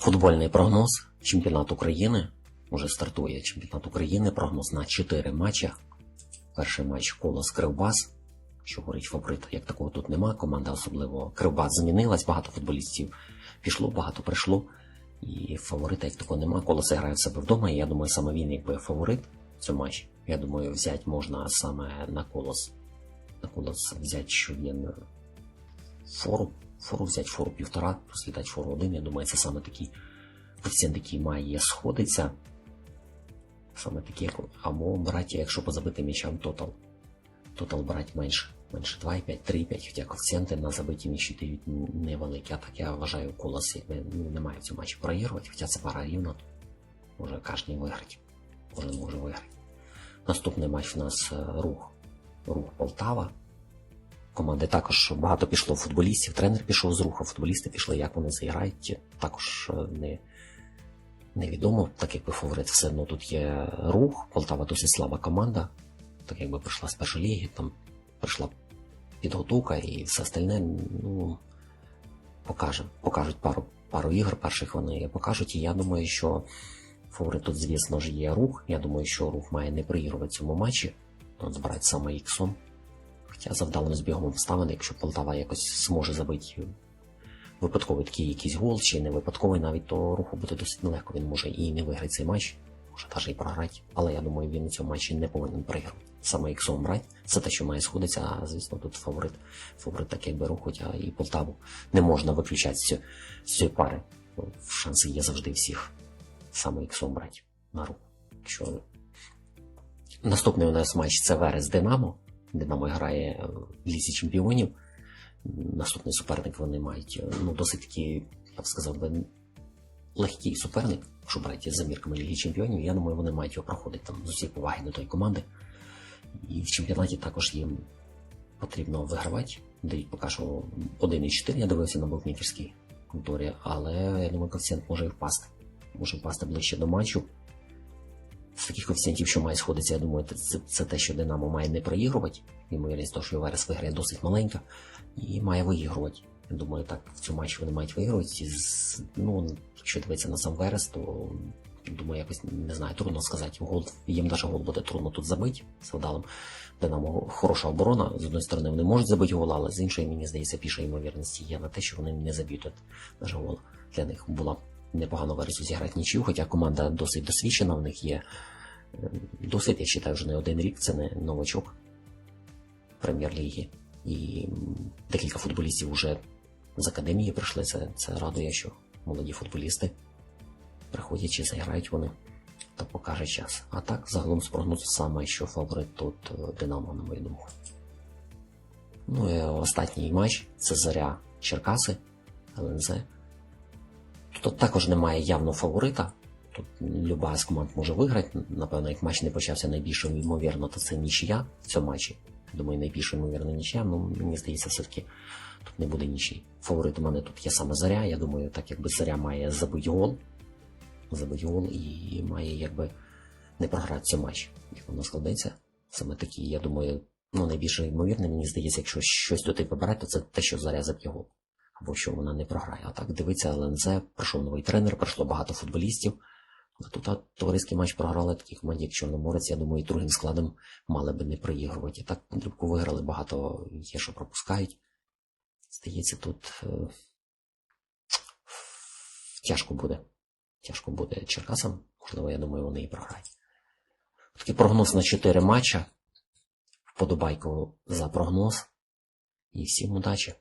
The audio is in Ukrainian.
Футбольний прогноз. Чемпіонат України. Уже стартує чемпіонат України. Прогноз на 4 матчі. Перший матч Колос Кривбас. Що говорить фаворит, як такого тут нема. Команда особливо Кривбас змінилась, багато футболістів пішло, багато прийшло. І фаворита як такого нема. Колос грає в себе вдома. І я думаю, саме він якби фаворит в матчі. Я думаю, взяти можна саме на колос. На колос взяти, що він фору. Фору взяти фору півтора, розглядати фору один. Я думаю, це саме такий коефіцієнт, який має сходитися. Саме такі, як- або брати, якщо по забитим м'ячам тотал. Тотал брати менше. Менше 2,5, 3,5, хоча коефіцієнти на забиті м'ячі дають невеликі. А так я вважаю, колос ну, не має в цьому матчі проігрувати, хоча це пара рівна. Може кожен виграти. Кожен може виграти. Наступний матч у нас е, рух. Рух Полтава. Команди також багато пішло футболістів. Тренер пішов з руху, футболісти пішли, як вони зіграють. Також е, не, невідомо, так якби фаворит все одно тут є рух. Полтава досить слаба команда. Так якби прийшла з першої ліги, там прийшла підготовка і все остальне, ну, покаже. Покажуть пару, пару ігор перших вони покажуть. І я думаю, що фаворит тут, звісно ж, є рух. Я думаю, що рух має не проігрувати цьому матчі. Збирати саме іксом. Хоча за вдалим збігом обставин, якщо Полтава якось зможе забити випадковий такий якийсь гол, чи не випадковий навіть, то руху буде досить нелегко. Він може і не виграти цей матч, може навіть і програти. Але я думаю, він у цьому матчі не повинен програти. Саме іксом брати, це те, що має сходитися, а звісно, тут фаворит. Фаворит так якби рух, хоча і Полтаву не можна виключати з цієї пари. Шанси є завжди всіх. Саме іксом брати на руку. Якщо Наступний у нас матч це Верес Динамо. Динамо грає в Лізі Чемпіонів. Наступний суперник вони мають е, ну, досить такий, я б сказав би, легкий суперник, якщо брати за мірками Ліги Чемпіонів. Я думаю, вони мають його проходити там з усієї поваги до тої команди. І в чемпіонаті також їм потрібно вигравати. Дають поки що 1,4, я дивився на букмекерській конторі, але я думаю, коефіцієнт може і впасти. Може впасти ближче до матчу з таких коефіцієнтів, що має сходитися, я думаю, це, це те, що Динамо має не проігрувати. Ймовірність того, що Верес виграє досить маленька, і має виігрувати. Я думаю, так в цьому матчі вони мають виігрувати. Ну, якщо дивитися на сам Верес, то думаю, якось не знаю, трудно сказати. Гол, їм навіть гол буде трудно тут забити з вдалим. Динамо хороша оборона. З одної сторони, вони можуть забити гол, але з іншої, мені здається, більша ймовірність є на те, що вони не заб'ють навіть гол. Для них була непогано Вересу зіграти нічию, хоча команда досить досвідчена, в них є е, досить, я вважаю, вже не один рік, це не новачок прем'єр-ліги. І декілька футболістів вже з академії прийшли. Це, це радує, що молоді футболісти приходять чи заграють вони, то покаже час. А так, загалом з саме, що фаворит тут е, Динамо, на мою думку. Ну і останній матч це Заря Черкаси, ЛНЗ. Тут також немає явного фаворита. Тут люба з команд може виграти. Напевно, як матч не почався найбільш ймовірно, то це нічия в цьому матчі. Думаю, найбільш ймовірно нічия. Ну, мені здається, все-таки тут не буде нічий. Фаворит у мене тут є саме Заря. Я думаю, так якби Заря має забити гол. Забити гол і має якби не програти цей матч. Як воно складеться. Саме такі, я думаю, ну найбільш ймовірне, мені здається, якщо щось туди вибирати, то це те, що Заря заб'є гол. Або що вона не програє. А так дивиться ЛНЗ, прийшов новий тренер, прийшло багато футболістів. Але тут а, товариський матч програли такі команді, як Чорноморець, я думаю, і другим складом мали би не проігрувати. І так Дрібку виграли, багато є, що пропускають. Здається, тут е, тяжко буде. Тяжко буде Черкасам. Можливо, я думаю, вони і програють. Такий прогноз на 4 матча. Вподобайку за прогноз. І всім удачі!